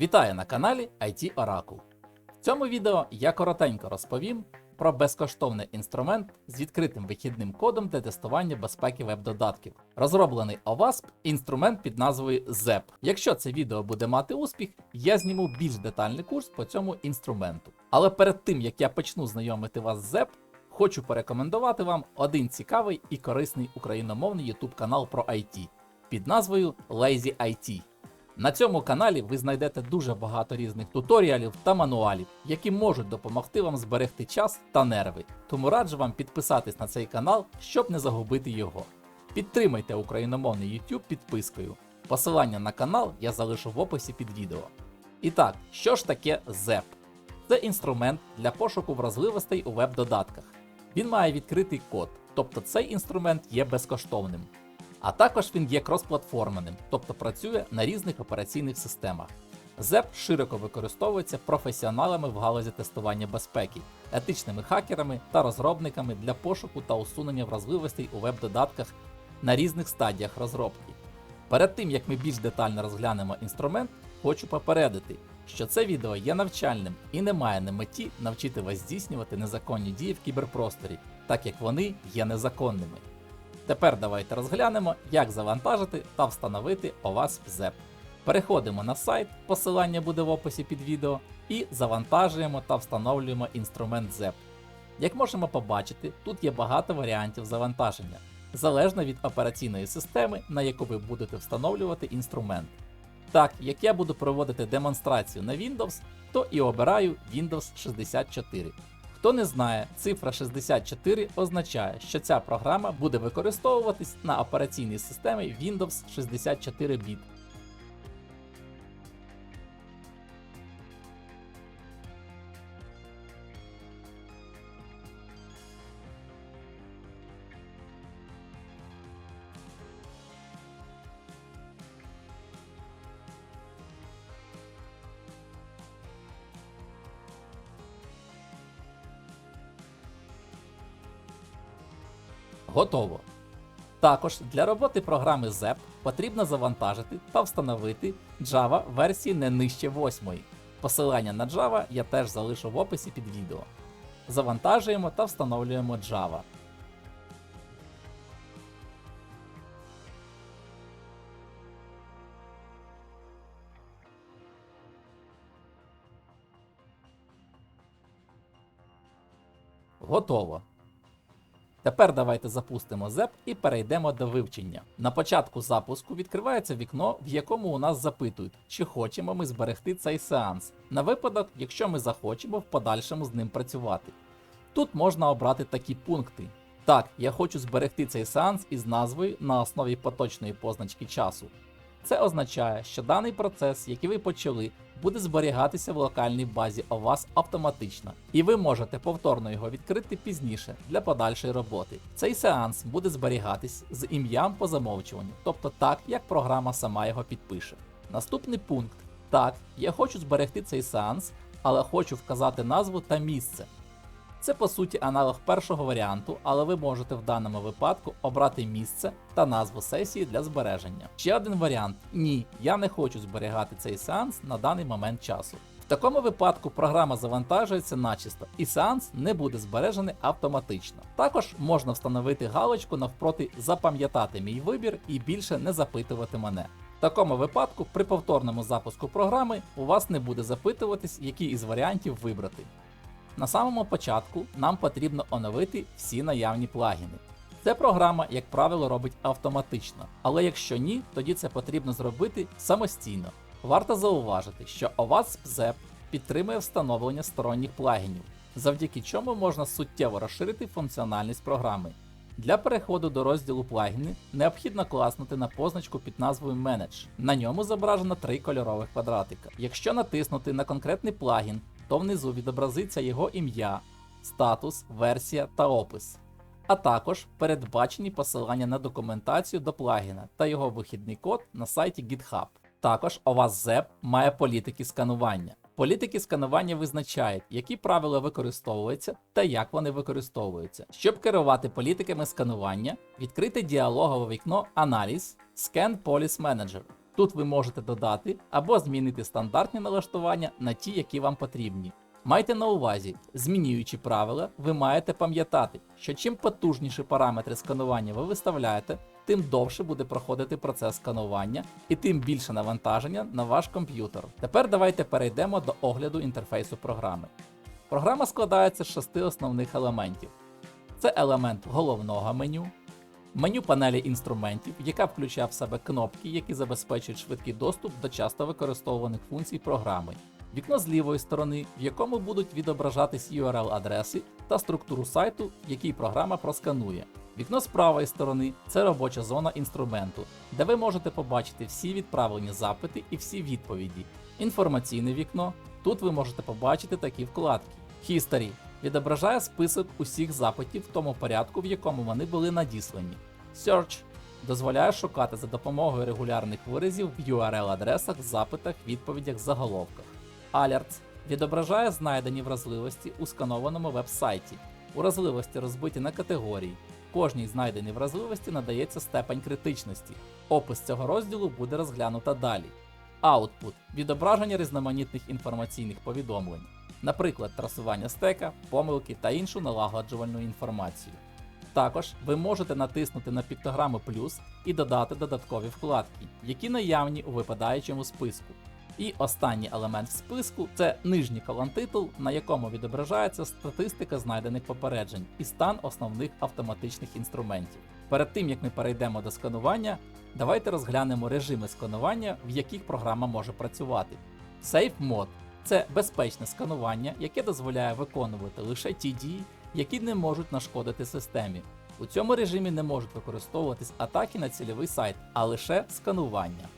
Вітаю на каналі IT Oracle. В цьому відео я коротенько розповім про безкоштовний інструмент з відкритим вихідним кодом для тестування безпеки веб-додатків. Розроблений OWASP інструмент під назвою ZEP. Якщо це відео буде мати успіх, я зніму більш детальний курс по цьому інструменту. Але перед тим як я почну знайомити вас з ZEP, хочу порекомендувати вам один цікавий і корисний україномовний YouTube канал про IT під назвою Lazy IT. На цьому каналі ви знайдете дуже багато різних туторіалів та мануалів, які можуть допомогти вам зберегти час та нерви. Тому раджу вам підписатись на цей канал, щоб не загубити його. Підтримайте україномовний YouTube підпискою. Посилання на канал я залишу в описі під відео. І так, що ж таке ZEP? Це інструмент для пошуку вразливостей у веб-додатках. Він має відкритий код, тобто цей інструмент є безкоштовним. А також він є кросплатформеним, тобто працює на різних операційних системах. ZEP широко використовується професіоналами в галузі тестування безпеки, етичними хакерами та розробниками для пошуку та усунення вразливостей у веб-додатках на різних стадіях розробки. Перед тим як ми більш детально розглянемо інструмент, хочу попередити, що це відео є навчальним і не має на меті навчити вас здійснювати незаконні дії в кіберпросторі, так як вони є незаконними. Тепер давайте розглянемо, як завантажити та встановити OWASP ZEP. Переходимо на сайт, посилання буде в описі під відео, і завантажуємо та встановлюємо інструмент ZEP. Як можемо побачити, тут є багато варіантів завантаження, залежно від операційної системи, на яку ви будете встановлювати інструмент. Так, як я буду проводити демонстрацію на Windows, то і обираю Windows 64. Хто не знає, цифра 64 означає, що ця програма буде використовуватись на операційній системі Windows 64 біт. Готово. Також для роботи програми ZEP потрібно завантажити та встановити Java версії не нижче 8. Посилання на Java я теж залишу в описі під відео. Завантажуємо та встановлюємо Java. Готово. Тепер давайте запустимо ZEP і перейдемо до вивчення. На початку запуску відкривається вікно, в якому у нас запитують, чи хочемо ми зберегти цей сеанс, на випадок, якщо ми захочемо в подальшому з ним працювати. Тут можна обрати такі пункти. Так, я хочу зберегти цей сеанс із назвою на основі поточної позначки часу. Це означає, що даний процес, який ви почали, буде зберігатися в локальній базі OWASP автоматично, і ви можете повторно його відкрити пізніше для подальшої роботи. Цей сеанс буде зберігатись з ім'ям по замовчуванню, тобто так, як програма сама його підпише. Наступний пункт: так, я хочу зберегти цей сеанс, але хочу вказати назву та місце. Це по суті аналог першого варіанту, але ви можете в даному випадку обрати місце та назву сесії для збереження. Ще один варіант: ні, я не хочу зберігати цей сеанс на даний момент часу. В такому випадку програма завантажується начисто, і сеанс не буде збережений автоматично. Також можна встановити галочку навпроти запам'ятати мій вибір і більше не запитувати мене. В такому випадку, при повторному запуску програми у вас не буде запитуватись, який із варіантів вибрати. На самому початку нам потрібно оновити всі наявні плагіни. Це програма, як правило, робить автоматично, але якщо ні, тоді це потрібно зробити самостійно. Варто зауважити, що OWASP ZEP підтримує встановлення сторонніх плагінів, завдяки чому можна суттєво розширити функціональність програми. Для переходу до розділу плагіни необхідно класнути на позначку під назвою Manage. На ньому зображено три кольорових квадратика. Якщо натиснути на конкретний плагін, то внизу відобразиться його ім'я, статус, версія та опис, а також передбачені посилання на документацію до плагіна та його вихідний код на сайті GitHub. Також OWASP ZEP має політики сканування. Політики сканування визначають, які правила використовуються та як вони використовуються. Щоб керувати політиками сканування, відкрити діалогове вікно Аналіз Scan Policy Manager. Тут ви можете додати або змінити стандартні налаштування на ті, які вам потрібні. Майте на увазі, змінюючи правила, ви маєте пам'ятати, що чим потужніші параметри сканування ви виставляєте, тим довше буде проходити процес сканування і тим більше навантаження на ваш комп'ютер. Тепер давайте перейдемо до огляду інтерфейсу програми. Програма складається з шести основних елементів: це елемент головного меню, меню панелі інструментів, яка включає в себе кнопки, які забезпечують швидкий доступ до часто використовуваних функцій програми. Вікно з лівої сторони, в якому будуть відображатись URL-адреси та структуру сайту, який програма просканує. Вікно з правої сторони це робоча зона інструменту, де ви можете побачити всі відправлені запити і всі відповіді. Інформаційне вікно. Тут ви можете побачити такі вкладки. History відображає список усіх запитів в тому порядку, в якому вони були надіслані. Search дозволяє шукати за допомогою регулярних виразів в URL-адресах, запитах, відповідях, заголовках. Alerts відображає знайдені вразливості у сканованому веб-сайті. Уразливості розбиті на категорії. Кожній знайденій вразливості надається степень критичності. Опис цього розділу буде розглянуто далі. Output відображення різноманітних інформаційних повідомлень, наприклад, трасування стека, помилки та іншу налагоджувальну інформацію. Також ви можете натиснути на піктограму плюс і додати додаткові вкладки, які наявні у випадаючому списку. І останній елемент в списку це нижній колон-титул, на якому відображається статистика знайдених попереджень і стан основних автоматичних інструментів. Перед тим як ми перейдемо до сканування, давайте розглянемо режими сканування, в яких програма може працювати. Safe Mode – це безпечне сканування, яке дозволяє виконувати лише ті дії, які не можуть нашкодити системі. У цьому режимі не можуть використовуватись атаки на цільовий сайт, а лише сканування.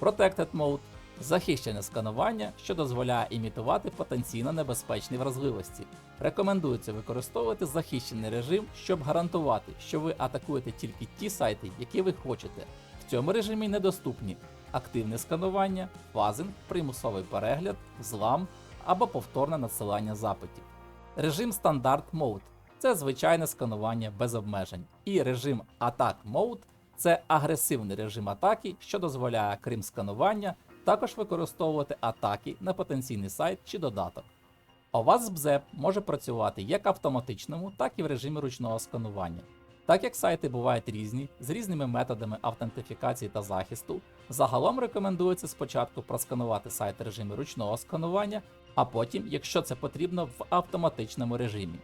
Protected Mode захищене сканування, що дозволяє імітувати потенційно небезпечні вразливості. Рекомендується використовувати захищений режим, щоб гарантувати, що ви атакуєте тільки ті сайти, які ви хочете. В цьому режимі недоступні активне сканування, фазинг, примусовий перегляд, злам або повторне надсилання запитів. Режим Standard Mode це звичайне сканування без обмежень. І режим Attack Mode це агресивний режим атаки, що дозволяє, крім сканування, також використовувати атаки на потенційний сайт чи додаток. OWASP BZEP може працювати як в автоматичному, так і в режимі ручного сканування. Так як сайти бувають різні, з різними методами автентифікації та захисту, загалом рекомендується спочатку просканувати сайт в режимі ручного сканування, а потім, якщо це потрібно, в автоматичному режимі.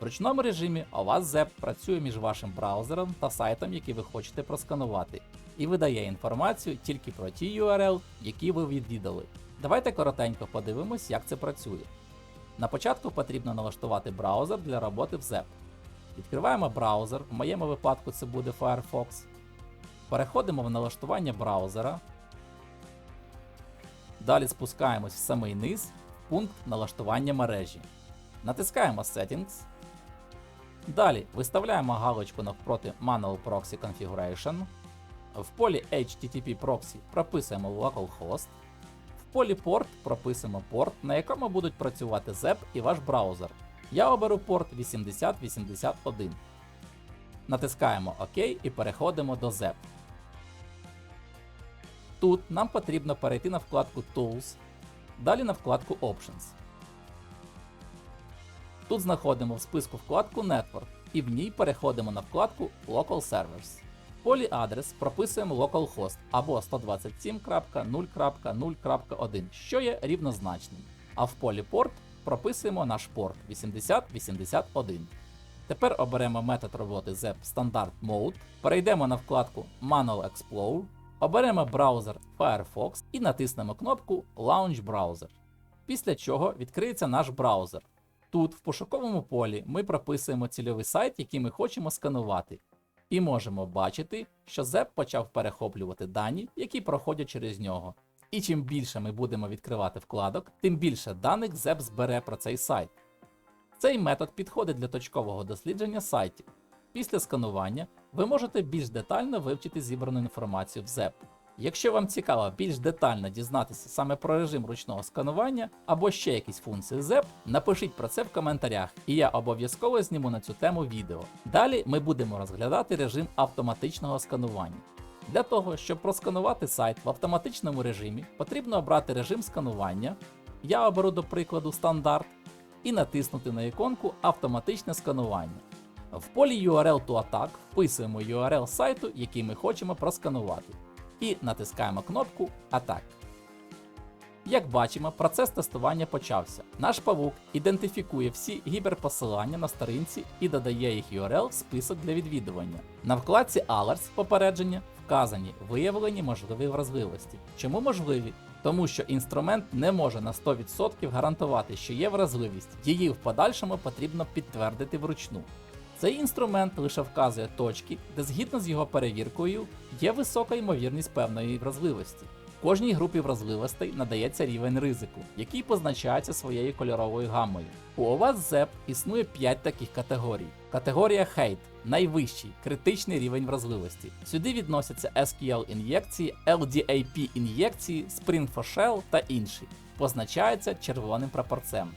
В ручному режимі OWASP ZEP працює між вашим браузером та сайтом, який ви хочете просканувати, і видає інформацію тільки про ті URL, які ви відвідали. Давайте коротенько подивимось, як це працює. На початку потрібно налаштувати браузер для роботи в ZEP. Відкриваємо браузер, в моєму випадку це буде Firefox. Переходимо в налаштування браузера. Далі спускаємось в самий низ в пункт налаштування мережі. Натискаємо Settings. Далі виставляємо галочку навпроти Manual Proxy Configuration. В полі HTTP Proxy прописуємо localhost. В полі порт прописуємо порт, на якому будуть працювати ZEP і ваш браузер. Я оберу порт 8081. Натискаємо ОК і переходимо до ZEP. Тут нам потрібно перейти на вкладку Tools, далі на вкладку Options. Тут знаходимо в списку вкладку Network і в ній переходимо на вкладку Local Servers. В полі адрес прописуємо localhost або 127.0.0.1, що є рівнозначним. А в полі порт прописуємо наш порт 8081. Тепер оберемо метод роботи ZEP Standard Mode, перейдемо на вкладку Manual Explorer, оберемо браузер Firefox і натиснемо кнопку Launch Browser. Після чого відкриється наш браузер. Тут в пошуковому полі ми прописуємо цільовий сайт, який ми хочемо сканувати. І можемо бачити, що ZEP почав перехоплювати дані, які проходять через нього. І чим більше ми будемо відкривати вкладок, тим більше даних ZEP збере про цей сайт. Цей метод підходить для точкового дослідження сайтів. Після сканування ви можете більш детально вивчити зібрану інформацію в ZEP. Якщо вам цікаво більш детально дізнатися саме про режим ручного сканування або ще якісь функції ZEP, напишіть про це в коментарях, і я обов'язково зніму на цю тему відео. Далі ми будемо розглядати режим автоматичного сканування. Для того, щоб просканувати сайт в автоматичному режимі, потрібно обрати режим сканування. Я оберу до прикладу стандарт і натиснути на іконку Автоматичне сканування. В полі URL to Attack вписуємо URL сайту, який ми хочемо просканувати, і натискаємо кнопку Attack. Як бачимо, процес тестування почався. Наш павук ідентифікує всі гіперпосилання на сторінці і додає їх URL в список для відвідування. На вкладці Alerts попередження вказані виявлені можливі вразливості. Чому можливі? Тому що інструмент не може на 100% гарантувати, що є вразливість, її в подальшому потрібно підтвердити вручну. Цей інструмент лише вказує точки, де згідно з його перевіркою є висока ймовірність певної вразливості. Кожній групі вразливостей надається рівень ризику, який позначається своєю кольоровою гамою. У OWASP ZEP існує 5 таких категорій. Категорія Хейт найвищий критичний рівень вразливості. Сюди відносяться SQL ін'єкції, LDAP ін'єкції, Spring for Shell та інші. Позначаються червоним прапорцем.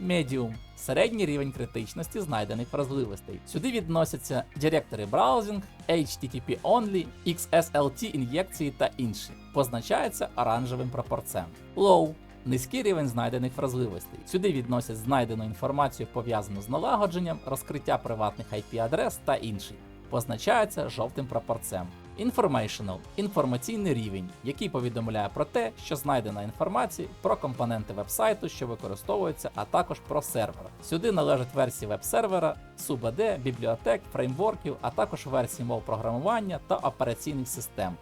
Medium середній рівень критичності знайдених вразливостей. Сюди відносяться Directory Browsing, HTTP Only, XSLT ін'єкції та інші. Позначається оранжевим прапорцем. Low низький рівень знайдених вразливостей. Сюди відносять знайдену інформацію пов'язану з налагодженням, розкриття приватних IP-адрес та інший. Позначається жовтим прапорцем. Informational інформаційний рівень, який повідомляє про те, що знайдена інформація про компоненти вебсайту, що використовуються, а також про сервер. Сюди належать версії веб-сервера, SUBD, бібліотек, фреймворків, а також версії мов програмування та операційних систем.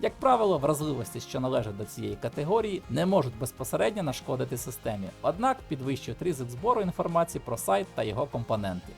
Як правило, вразливості, що належать до цієї категорії, не можуть безпосередньо нашкодити системі, однак підвищують ризик збору інформації про сайт та його компоненти.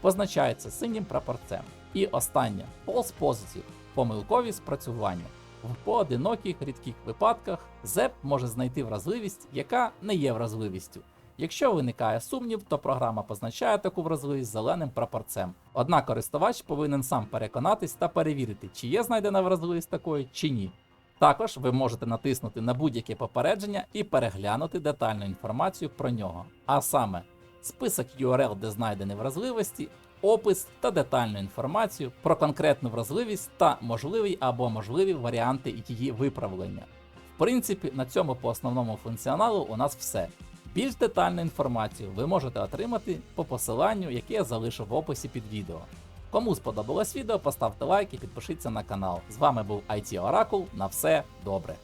Позначається синім прапорцем. І останнє False Positive помилкові спрацювання. В поодиноких рідких випадках ZEP може знайти вразливість, яка не є вразливістю. Якщо виникає сумнів, то програма позначає таку вразливість зеленим прапорцем. Однак користувач повинен сам переконатись та перевірити, чи є знайдена вразливість такої, чи ні. Також ви можете натиснути на будь-яке попередження і переглянути детальну інформацію про нього. А саме, список URL, де знайдені вразливості, опис та детальну інформацію про конкретну вразливість та можливі або можливі варіанти її виправлення. В принципі, на цьому по основному функціоналу у нас все. Більш детальну інформацію ви можете отримати по посиланню, яке я залишу в описі під відео. Кому сподобалось відео, поставте лайк і підпишіться на канал. З вами був IT Oracle. На все добре.